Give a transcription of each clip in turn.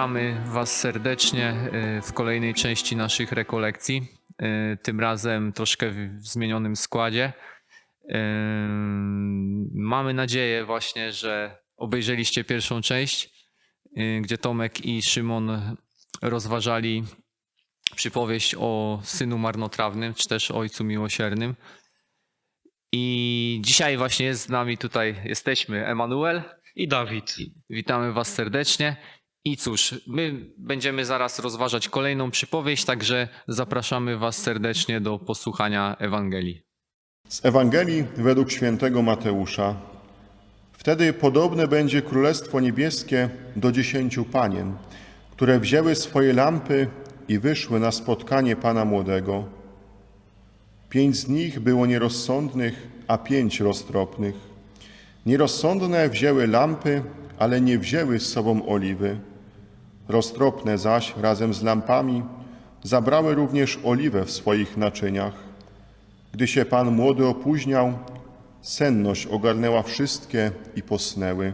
Witamy Was serdecznie y, w kolejnej części naszych rekolekcji. Y, Tym razem troszkę w zmienionym składzie. Y, Mamy nadzieję właśnie, że obejrzeliście pierwszą część, gdzie Tomek i Szymon rozważali przypowieść o synu marnotrawnym, czy też ojcu miłosiernym. I dzisiaj właśnie jest z nami tutaj, jesteśmy Emanuel. I Dawid. Witamy Was serdecznie. I cóż, my będziemy zaraz rozważać kolejną przypowieść, także zapraszamy Was serdecznie do posłuchania Ewangelii. Z Ewangelii według świętego Mateusza. Wtedy podobne będzie Królestwo Niebieskie do dziesięciu panien, które wzięły swoje lampy i wyszły na spotkanie Pana Młodego. Pięć z nich było nierozsądnych, a pięć roztropnych. Nierozsądne wzięły lampy, ale nie wzięły z sobą oliwy. Roztropne zaś razem z lampami zabrały również oliwę w swoich naczyniach. Gdy się Pan młody opóźniał, senność ogarnęła wszystkie i posnęły.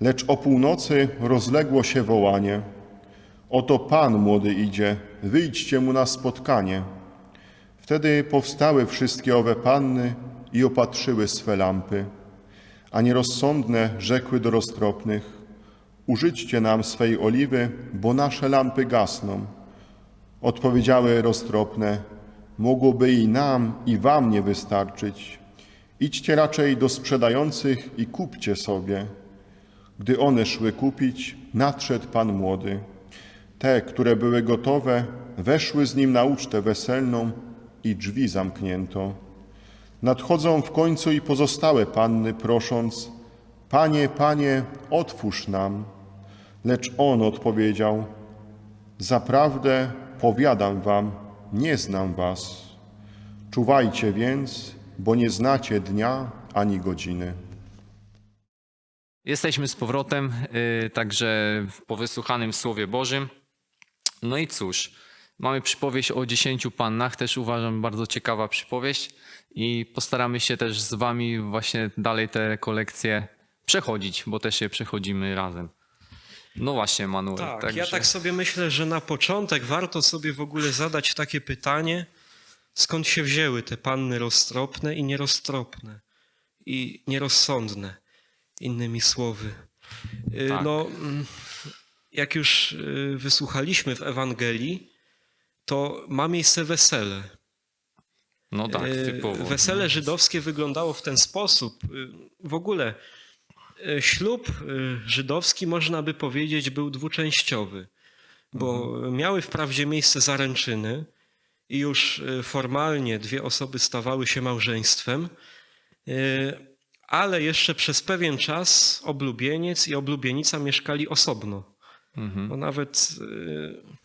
Lecz o północy rozległo się wołanie: Oto Pan młody idzie, wyjdźcie mu na spotkanie. Wtedy powstały wszystkie owe panny i opatrzyły swe lampy. A nierozsądne rzekły do roztropnych: Użyćcie nam swej oliwy, bo nasze lampy gasną. Odpowiedziały roztropne: Mogłoby i nam, i wam nie wystarczyć. Idźcie raczej do sprzedających i kupcie sobie. Gdy one szły kupić, nadszedł pan młody. Te, które były gotowe, weszły z nim na ucztę weselną i drzwi zamknięto. Nadchodzą w końcu i pozostałe panny, prosząc: Panie, panie, otwórz nam. Lecz on odpowiedział: Zaprawdę powiadam wam, nie znam was. Czuwajcie więc, bo nie znacie dnia ani godziny. Jesteśmy z powrotem, y, także po wysłuchanym Słowie Bożym. No i cóż, mamy przypowieść o dziesięciu pannach, też uważam bardzo ciekawa przypowieść i postaramy się też z Wami właśnie dalej te kolekcje przechodzić, bo też je przechodzimy razem. No właśnie, Manuel. Tak, także... ja tak sobie myślę, że na początek warto sobie w ogóle zadać takie pytanie, skąd się wzięły te panny roztropne i nieroztropne i nierozsądne, innymi słowy. Y, Tak. No, mm, jak już y, wysłuchaliśmy w Ewangelii, to ma miejsce wesele. No tak, E, typowo. Wesele żydowskie wyglądało w ten sposób. W ogóle ślub e, żydowski, można by powiedzieć, był dwuczęściowy, bo miały wprawdzie miejsce zaręczyny i już e, formalnie dwie osoby stawały się małżeństwem, e, ale jeszcze przez pewien czas oblubieniec i oblubienica mieszkali osobno. Mhm. No nawet e,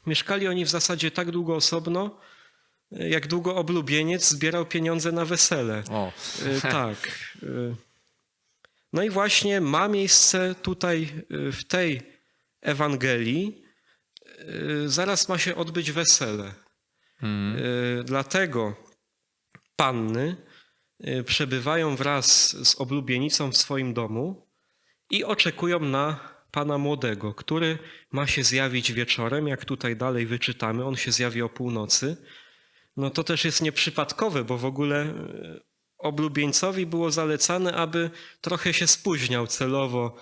mieszkali oni w zasadzie tak długo osobno, e, jak długo oblubieniec zbierał pieniądze na wesele. O, E, tak. No i właśnie ma miejsce tutaj e, w tej Ewangelii, e, zaraz ma się odbyć wesele. mhm. E, Dlatego panny przebywają wraz z oblubienicą w swoim domu i oczekują na pana młodego, który ma się zjawić wieczorem, jak tutaj dalej wyczytamy, on się zjawi o północy. No to też jest nieprzypadkowe, bo w ogóle oblubieńcowi było zalecane, aby trochę się spóźniał celowo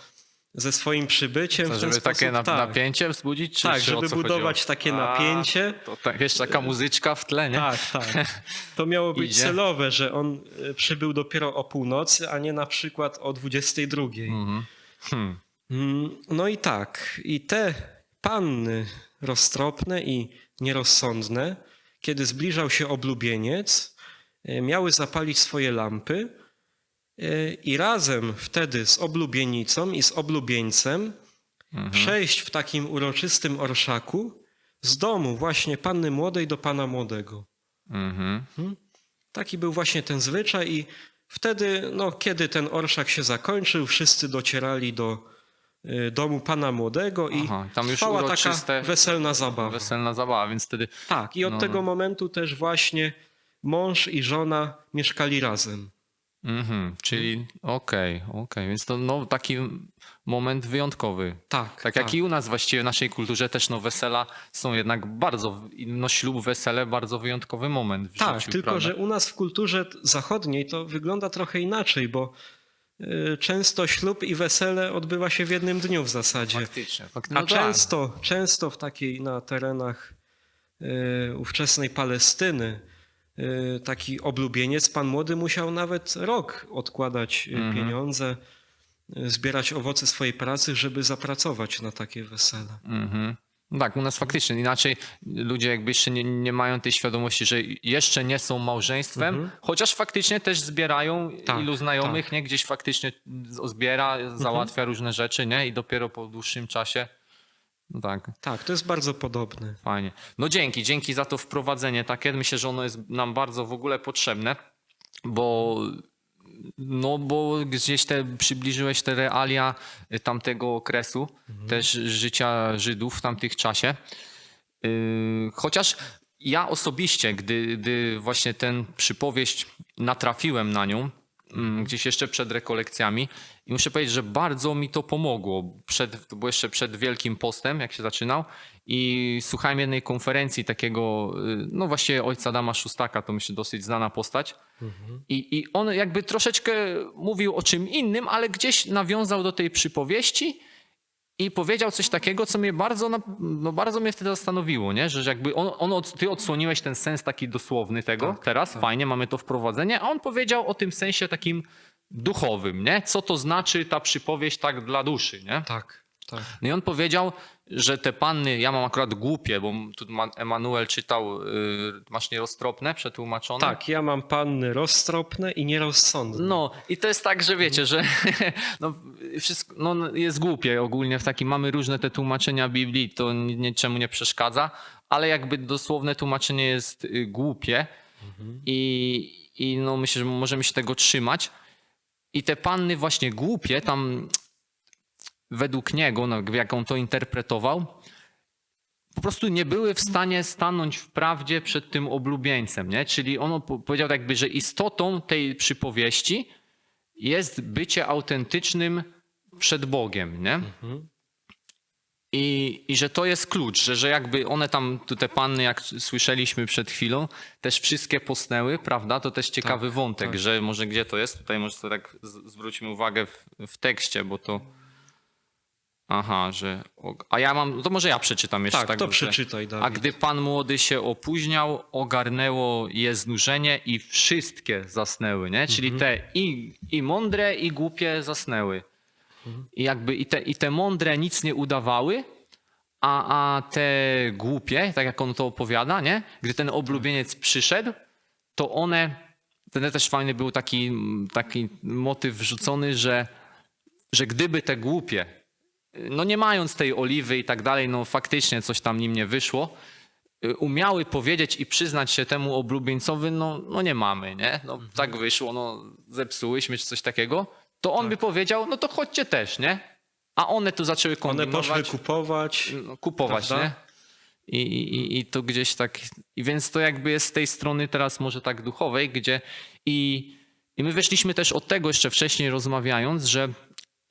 ze swoim przybyciem. Ten żeby takie sposób, na, tak, napięcie wzbudzić? Czy, tak, czy żeby co budować chodziło? takie A, napięcie. To tak, jeszcze taka muzyczka w tle, nie? Tak, tak. To miało być celowe, że on e, przybył dopiero o północy, a nie na przykład o 22. Mhm. Hmm. Mm, No i tak. I te panny roztropne i nierozsądne, kiedy zbliżał się oblubieniec, miały zapalić swoje lampy e, i razem wtedy z oblubienicą i z oblubieńcem przejść w takim uroczystym orszaku z domu właśnie panny młodej do pana młodego. Mhm. Taki był właśnie ten zwyczaj i wtedy, no, kiedy ten orszak się zakończył, wszyscy docierali do y, domu pana młodego i Aha, tam już trwała taka weselna zabawa. Weselna zabawa, więc wtedy Tak, i od No, tego no. momentu też właśnie mąż i żona mieszkali razem. Mhm, czyli okej, okej, więc to no, taki moment wyjątkowy. Tak, Tak jak i u nas właściwie w naszej kulturze też no wesela są jednak bardzo, no ślub, wesele bardzo wyjątkowy moment w Tak, życiu. tylko prawda? że u nas w kulturze zachodniej to wygląda trochę inaczej, bo y, często ślub i wesele odbywa się w jednym dniu w zasadzie. Faktycznie. Fak... A no tak. często, często w takiej na terenach y, ówczesnej Palestyny taki oblubieniec, pan młody musiał nawet rok odkładać y, Mhm. pieniądze, y, zbierać owoce swojej pracy, żeby zapracować na takie wesele. Mhm. No Tak, u nas faktycznie inaczej ludzie jakby jeszcze nie, nie mają tej świadomości, że jeszcze nie są małżeństwem, chociaż faktycznie też zbierają Mhm. Tak, ilu znajomych, tak. nie, gdzieś faktycznie zbiera, załatwia różne rzeczy, nie, i dopiero po dłuższym czasie, tak, Tak, to jest bardzo podobne. fajnie. No dzięki, dzięki za to wprowadzenie takie, myślę, że ono jest nam bardzo w ogóle potrzebne, bo no bo gdzieś te przybliżyłeś te realia tamtego okresu, też życia Żydów w tamtych czasie. Yy, Chociaż ja osobiście, gdy, gdy właśnie ten przypowieść natrafiłem na nią, gdzieś jeszcze przed rekolekcjami, i muszę powiedzieć, że bardzo mi to pomogło. Przed, to było jeszcze przed Wielkim Postem, jak się zaczynał, i słuchałem jednej konferencji takiego, yy, no właściwie ojca Adama Szustaka, to myślę dosyć znana postać. I, I on jakby troszeczkę mówił o czym innym, ale gdzieś nawiązał do tej przypowieści i powiedział coś takiego, co mnie bardzo, no bardzo mnie wtedy zastanowiło, nie? że jakby on, on od, ty odsłoniłeś ten sens taki dosłowny tego, teraz fajnie, mamy to wprowadzenie, a on powiedział o tym sensie takim duchowym, nie? co to znaczy ta przypowieść tak dla duszy. Nie? Tak, tak. No i on powiedział, że te panny, ja mam akurat głupie, bo tu ma- Emanuel czytał, y, masz nieroztropne przetłumaczone? Tak, ja mam panny roztropne i nierozsądne. No i to jest tak, że wiecie, że no, wszystko no, jest głupie ogólnie w takim, mamy różne te tłumaczenia Biblii, to ni- niczemu nie przeszkadza, ale jakby dosłowne tłumaczenie jest y, głupie i, i no myślę, że możemy się tego trzymać. I te panny właśnie głupie tam według niego, no, jak on to interpretował, po prostu nie były w stanie stanąć w prawdzie przed tym oblubieńcem, nie? Czyli on po- powiedział tak jakby, że istotą tej przypowieści jest bycie autentycznym przed Bogiem, nie? I, I że to jest klucz, że, że jakby one tam, te panny, jak słyszeliśmy przed chwilą, też wszystkie posnęły, prawda? To też ciekawy wątek, tak. że może gdzie to jest? Tutaj może tak zwróćmy uwagę w, w tekście, bo to... Aha, że... A ja mam... To może ja przeczytam jeszcze. tak, to że- przeczytaj, a gdy pan młody się opóźniał, ogarnęło je znużenie i wszystkie zasnęły, nie? Czyli te i, i mądre, i głupie zasnęły. I jakby i te, i te mądre nic nie udawały, a, a te głupie, tak jak on to opowiada, nie? Gdy ten oblubieniec przyszedł, to one, wtedy też fajny był taki, taki motyw wrzucony, że, że gdyby te głupie, no nie mając tej oliwy i tak dalej, no faktycznie coś tam nim nie wyszło, y, umiały powiedzieć i przyznać się temu oblubieńcowi, no, no nie mamy, nie? No Mhm. tak wyszło, no zepsułyśmy czy coś takiego, to on Tak. by powiedział, no to chodźcie też, nie? A one tu zaczęły One kombinować, poszły kupować. no, kupować, Prawda? nie? I, i, I to gdzieś tak. I więc to jakby jest z tej strony teraz może tak duchowej, gdzie i, i my weszliśmy też od tego jeszcze wcześniej rozmawiając, że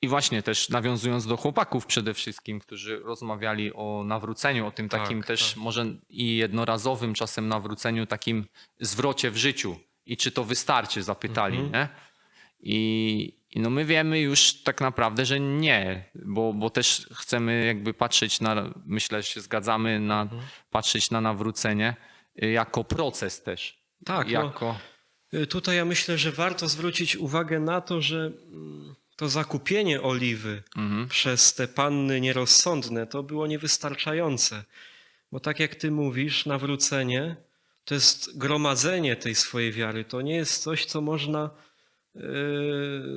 i właśnie też nawiązując do chłopaków przede wszystkim, którzy rozmawiali o nawróceniu, o tym Tak, takim też tak. może i jednorazowym czasem nawróceniu, takim zwrocie w życiu. I czy to wystarczy, zapytali, Mhm. nie? I, I no my wiemy już tak naprawdę, że nie, bo, bo też chcemy jakby patrzeć na, myślę, że się zgadzamy, na, Mhm. patrzeć na nawrócenie y, jako proces też. Tak, no. jako, Y, Tutaj ja myślę, że warto zwrócić uwagę na to, że mm, to zakupienie oliwy Mhm. przez te panny nierozsądne to było niewystarczające. Bo tak jak ty mówisz, nawrócenie to jest gromadzenie tej swojej wiary. To nie jest coś, co można y,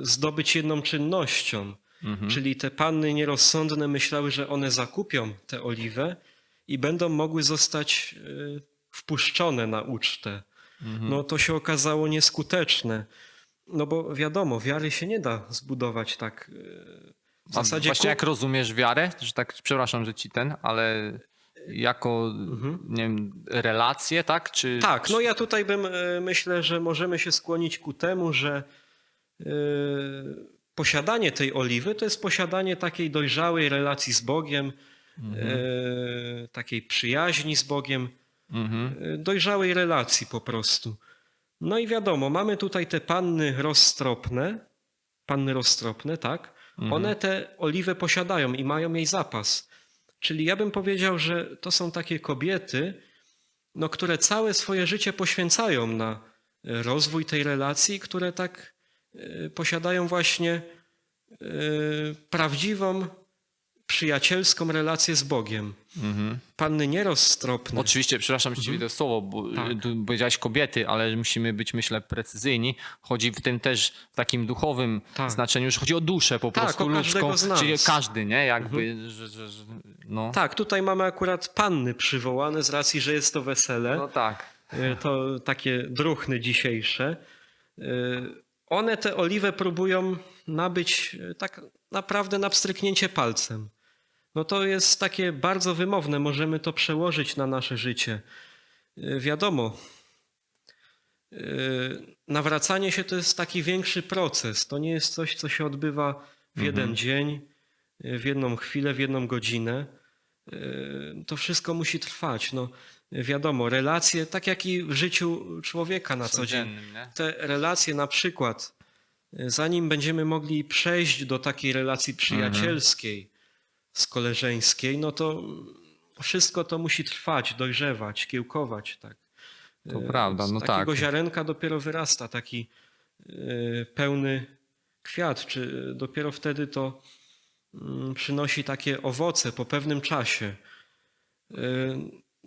zdobyć jedną czynnością. Mhm. Czyli te panny nierozsądne myślały, że one zakupią tę oliwę i będą mogły zostać y, wpuszczone na ucztę. Mhm. No to się okazało nieskuteczne. No bo wiadomo, wiary się nie da zbudować tak. y, W zasadzie właśnie ku- jak rozumiesz wiarę, że tak, przepraszam, że ci ten, ale jako, nie wiem, relacje, tak? Czy, Tak, no ja tutaj bym y, myślę, że możemy się skłonić ku temu, że posiadanie tej oliwy to jest posiadanie takiej dojrzałej relacji z Bogiem, e, takiej przyjaźni z Bogiem, Mhm. e, dojrzałej relacji po prostu. No i wiadomo, mamy tutaj te panny roztropne, panny roztropne, tak? One tę oliwę posiadają i mają jej zapas. Czyli ja bym powiedział, że to są takie kobiety, no, które całe swoje życie poświęcają na e, rozwój tej relacji, które tak e, posiadają właśnie e, prawdziwą, przyjacielską relację z Bogiem. Mhm. Panny nieroztropne. Oczywiście, przepraszam, Mhm. to słowo, bo Tak. tu powiedziałeś kobiety, ale musimy być, myślę, precyzyjni. Chodzi w tym też w takim duchowym Tak. znaczeniu, że chodzi o duszę po Tak, prostu ludzką, z nas. Mhm. czyli każdy, nie? Jakby, że, że, że, no. Tak, tutaj mamy akurat panny przywołane z racji, że jest to wesele. no tak. E, To takie druchny dzisiejsze. E, One tę oliwę próbują nabyć tak naprawdę na pstryknięcie palcem. No to jest takie bardzo wymowne, możemy to przełożyć na nasze życie. E, Wiadomo, e, nawracanie się to jest taki większy proces. To nie jest coś, co się odbywa w jeden dzień, e, w jedną chwilę, w jedną godzinę. To wszystko musi trwać. No, wiadomo, relacje, tak jak i w życiu człowieka na co dzień. Te relacje na przykład, zanim będziemy mogli przejść do takiej relacji przyjacielskiej, skoleżeńskiej, no to wszystko to musi trwać, dojrzewać, kiełkować. Tak. To prawda, z no takiego tak. ziarenka dopiero wyrasta taki e, pełny kwiat, czy dopiero wtedy to mm, przynosi takie owoce po pewnym czasie. E,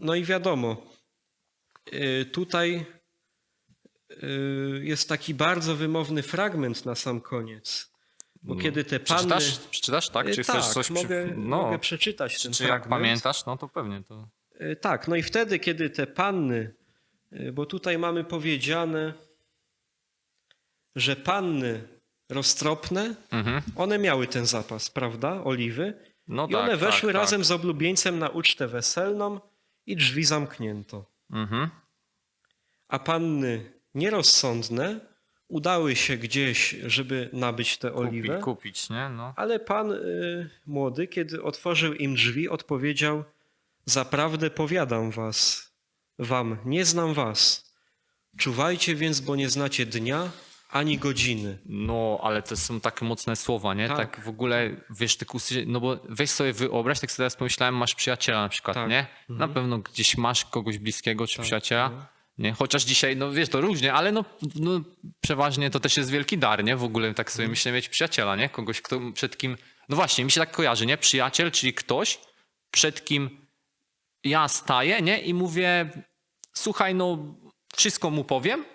No i wiadomo, e, tutaj jest taki bardzo wymowny fragment na sam koniec. Bo kiedy te panny... Przeczytasz? Przeczytasz, tak? E, Czy chcesz tak, coś... przy- mogę, no, mogę przeczytać ten czy jak fragment. pamiętasz, no to pewnie to... E, Tak, no i wtedy, kiedy te panny, e, bo tutaj mamy powiedziane, że panny roztropne, Mhm. one miały ten zapas, prawda, oliwy, No i tak, one weszły tak, razem z oblubieńcem na ucztę weselną i drzwi zamknięto. Tak. Mhm. A panny nierozsądne udały się gdzieś, żeby nabyć tę oliwę, Kupi, kupić, nie? No. ale pan y, młody, kiedy otworzył im drzwi, odpowiedział: Zaprawdę powiadam was, wam, nie znam was. Czuwajcie więc, bo nie znacie dnia ani godziny. No, ale to są takie mocne słowa, nie? Tak. Tak, w ogóle, wiesz, tak usłyszeć, no bo weź sobie wyobraź, tak sobie teraz pomyślałem, masz przyjaciela na przykład, Tak. nie? Na pewno gdzieś masz kogoś bliskiego czy przyjaciela, no. Nie? Chociaż dzisiaj, no wiesz, to różnie, ale no, no przeważnie to też jest wielki dar, nie? W ogóle tak Mhm. sobie myślę mieć przyjaciela, nie? Kogoś, kto przed kim, no właśnie, mi się tak kojarzy, nie? Przyjaciel, czyli ktoś, przed kim ja staję, nie? I mówię, słuchaj, no wszystko mu powiem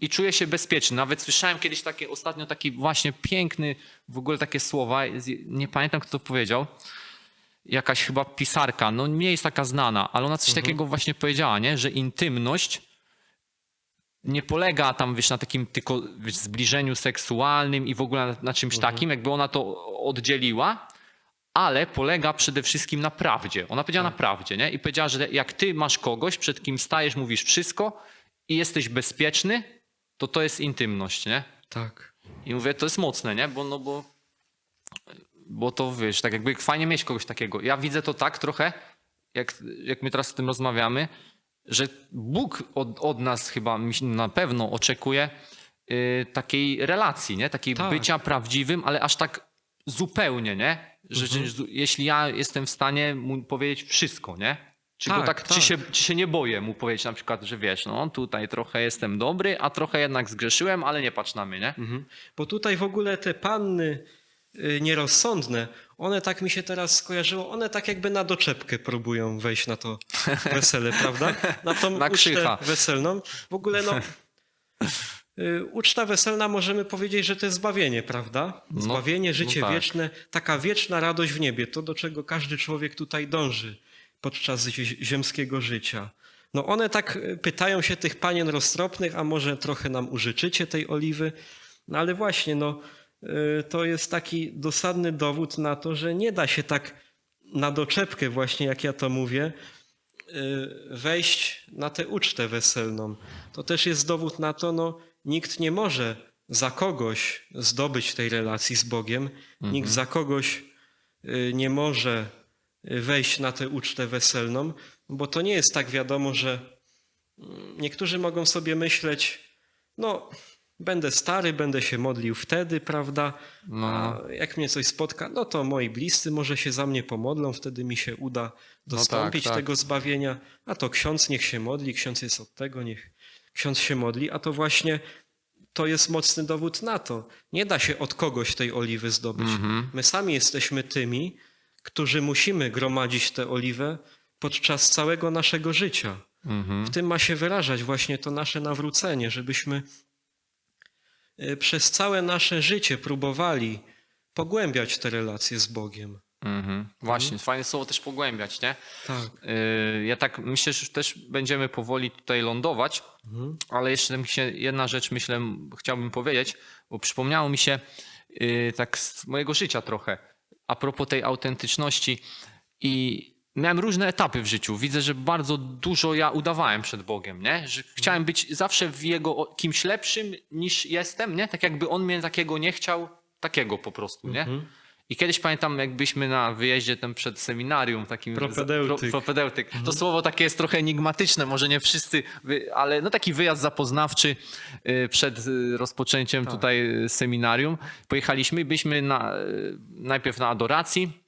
i czuję się bezpieczny. Nawet słyszałem kiedyś takie, ostatnio taki właśnie piękny, w ogóle takie słowa, nie pamiętam kto to powiedział, jakaś chyba pisarka, no nie jest taka znana, ale ona coś takiego właśnie powiedziała, nie? że intymność nie polega tam, wiesz, na takim tylko wiesz, zbliżeniu seksualnym i w ogóle na, na czymś takim, jakby ona to oddzieliła, ale polega przede wszystkim na prawdzie. Ona powiedziała na prawdzie, nie? I powiedziała, że jak ty masz kogoś, przed kim stajesz, mówisz wszystko i jesteś bezpieczny, to to jest intymność, nie? Tak. I mówię, to jest mocne, nie? Bo, no bo, bo to wiesz, tak jakby fajnie mieć kogoś takiego. Ja widzę to tak trochę, jak, jak my teraz o tym rozmawiamy, że Bóg od, od nas chyba na pewno oczekuje y, takiej relacji, nie? Takiej Tak. bycia prawdziwym, ale aż tak zupełnie, nie? Że, że zu- jeśli ja jestem w stanie mu powiedzieć wszystko, nie? Czy, Tak, tak, tak. Czy, się, czy się nie boję mu powiedzieć na przykład, że wiesz, no tutaj trochę jestem dobry, a trochę jednak zgrzeszyłem, ale nie patrz na mnie, nie? Mhm. Bo tutaj w ogóle te panny y, nierozsądne, one tak mi się teraz skojarzyło, one tak jakby na doczepkę próbują wejść na to wesele, prawda? Na tą Na ucztę weselną. W ogóle no... y, Uczta weselna możemy powiedzieć, że to jest zbawienie, prawda? No, Zbawienie, życie no tak. wieczne, taka wieczna radość w niebie, to do czego każdy człowiek tutaj dąży podczas zie- ziemskiego życia. No one tak y, pytają się tych panien roztropnych, a może trochę nam użyczycie tej oliwy? No ale właśnie, no to jest taki dosadny dowód na to, że nie da się tak na doczepkę właśnie, jak ja to mówię, y, wejść na tę ucztę weselną. To też jest dowód na to, no nikt nie może za kogoś zdobyć tej relacji z Bogiem. Nikt za kogoś y, nie może y, wejść na tę ucztę weselną, bo to nie jest tak wiadomo, że mm, niektórzy mogą sobie myśleć, no, będę stary, będę się modlił wtedy, prawda? No. A jak mnie coś spotka, no to moi bliscy może się za mnie pomodlą, wtedy mi się uda dostąpić tak. tego zbawienia. A to ksiądz niech się modli, ksiądz jest od tego, niech ksiądz się modli. A to właśnie to jest mocny dowód na to. Nie da się od kogoś tej oliwy zdobyć. Mhm. My sami jesteśmy tymi, którzy musimy gromadzić tę oliwę podczas całego naszego życia. Mhm. W tym ma się wyrażać właśnie to nasze nawrócenie, żebyśmy przez całe nasze życie próbowali pogłębiać te relacje z Bogiem. Mhm. Właśnie, fajne słowo też pogłębiać, nie? Tak. Yy, Ja tak myślę, że też będziemy powoli tutaj lądować, Mhm. ale jeszcze mi się jedna rzecz, myślę, chciałbym powiedzieć, bo przypomniało mi się yy, tak z mojego życia trochę, a propos tej autentyczności i miałem różne etapy w życiu. Widzę, że bardzo dużo ja udawałem przed Bogiem, nie? Że chciałem być zawsze w Jego kimś lepszym niż jestem, nie? Tak jakby On mnie takiego nie chciał, takiego po prostu, nie? Mhm. I kiedyś pamiętam, jak byliśmy na wyjeździe tam przed seminarium, takim Propedeutyk. Pro, propedeutyk. To słowo takie jest trochę enigmatyczne, może nie wszyscy, ale no taki wyjazd zapoznawczy y, przed y, rozpoczęciem Tak. tutaj y, seminarium. Pojechaliśmy, byliśmy na, najpierw na adoracji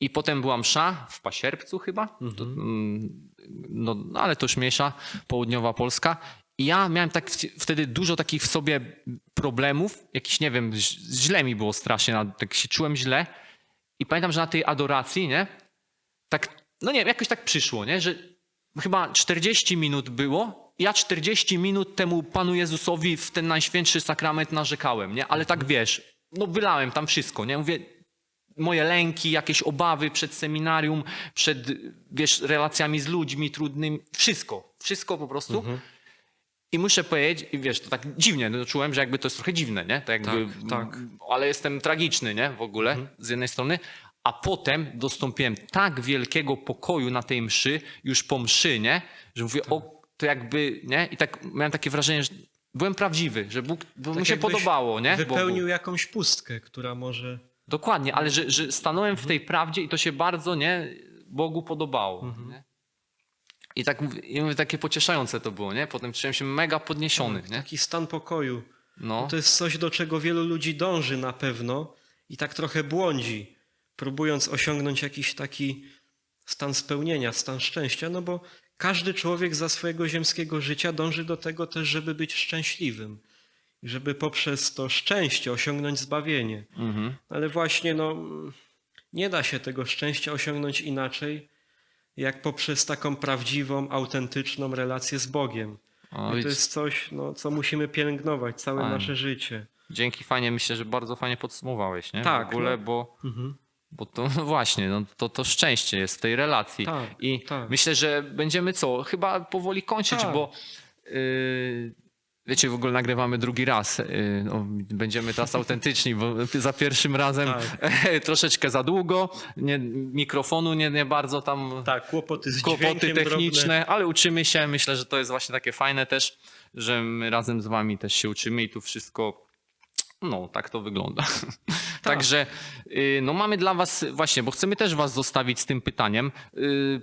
i potem była msza w pasierbcu chyba, to, mm, no, no ale to już mniejsza, południowa Polska. I ja miałem tak wtedy dużo takich w sobie problemów, jakiś nie wiem, źle mi było strasznie, tak się czułem źle. I pamiętam, że na tej adoracji, nie, tak, no nie wiem, jakoś tak przyszło, nie, że chyba 40 minut było. Ja 40 minut temu Panu Jezusowi w ten najświętszy sakrament narzekałem, nie? Ale tak wiesz, no wylałem tam wszystko, nie? Mówię, moje lęki, jakieś obawy przed seminarium, przed, wiesz, relacjami z ludźmi trudnymi, wszystko, wszystko po prostu. I muszę powiedzieć, i wiesz, to tak dziwnie, no, czułem, że jakby to jest trochę dziwne, nie? To jakby, Tak, tak. Ale jestem tragiczny, nie? W ogóle, z jednej strony. A potem dostąpiłem tak wielkiego pokoju na tej mszy, już po mszy, nie? Że mówię, o, to jakby, nie? I tak miałem takie wrażenie, że byłem prawdziwy, że Bóg, bo Tak mu się podobało, nie? Wypełnił Bogu. jakąś pustkę, która może. Dokładnie, ale że, że stanąłem w tej prawdzie i to się bardzo, nie? Bogu podobało, nie? I tak i mówię, takie pocieszające to było, nie? Potem czułem się mega podniesiony, nie? Taki stan pokoju. No. To jest coś, do czego wielu ludzi dąży na pewno i tak trochę błądzi, próbując osiągnąć jakiś taki stan spełnienia, stan szczęścia, no bo każdy człowiek za swojego ziemskiego życia dąży do tego też, żeby być szczęśliwym. Żeby poprzez to szczęście osiągnąć zbawienie. Mhm. Ale właśnie no, nie da się tego szczęścia osiągnąć inaczej, jak poprzez taką prawdziwą, autentyczną relację z Bogiem. O, I to jest coś, no, co musimy pielęgnować całe Fajnie. nasze życie. Dzięki, fajnie, myślę, że bardzo fajnie podsumowałeś, nie? Tak, W ogóle, no. bo, Mhm. bo to no właśnie, no, to, to szczęście jest w tej relacji. Tak, I tak. myślę, że będziemy co? Chyba powoli kończyć, Tak. bo yy, wiecie, w ogóle nagrywamy drugi raz. Yy, no, będziemy teraz autentyczni, bo za pierwszym razem Tak. troszeczkę za długo, nie, mikrofonu nie, nie bardzo tam Tak, kłopoty z kłopoty techniczne, drobne. ale uczymy się. Myślę, że to jest właśnie takie fajne też, że my razem z wami też się uczymy i tu wszystko, no tak to wygląda. Także y, no mamy dla was właśnie, bo chcemy też was zostawić z tym pytaniem. Y,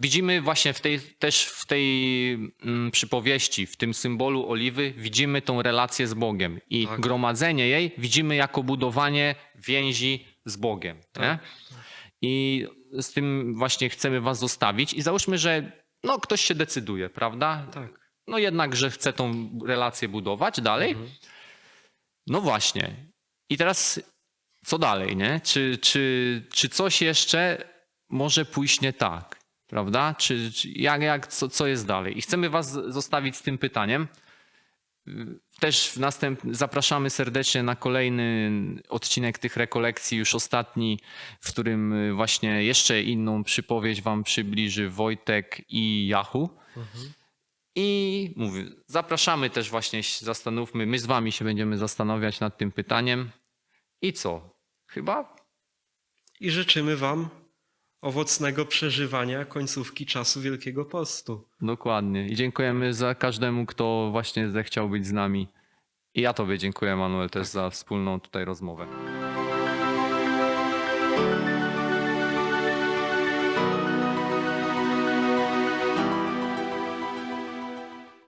Widzimy właśnie w tej, też w tej mm, przypowieści, w tym symbolu oliwy, widzimy tą relację z Bogiem i Tak. gromadzenie jej widzimy jako budowanie więzi z Bogiem. Tak. I z tym właśnie chcemy was zostawić i załóżmy, że no, ktoś się decyduje, prawda? Tak. No jednak, że chce tą relację budować dalej. Mhm. No właśnie. I teraz co dalej, nie? Czy, czy, czy coś jeszcze może pójść nie tak, prawda? Czy, czy jak, jak, co, co jest dalej? I chcemy was zostawić z tym pytaniem. Też w następ... zapraszamy serdecznie na kolejny odcinek tych rekolekcji, już ostatni, w którym właśnie jeszcze inną przypowieść wam przybliży Wojtek i Jachu. I mówię, zapraszamy też właśnie, zastanówmy, my z wami się będziemy zastanawiać nad tym pytaniem. I co? Chyba? I życzymy Wam owocnego przeżywania końcówki czasu Wielkiego Postu. Dokładnie. I dziękujemy za każdemu, kto właśnie zechciał być z nami I ja Tobie dziękuję, Manuel, też za wspólną tutaj rozmowę.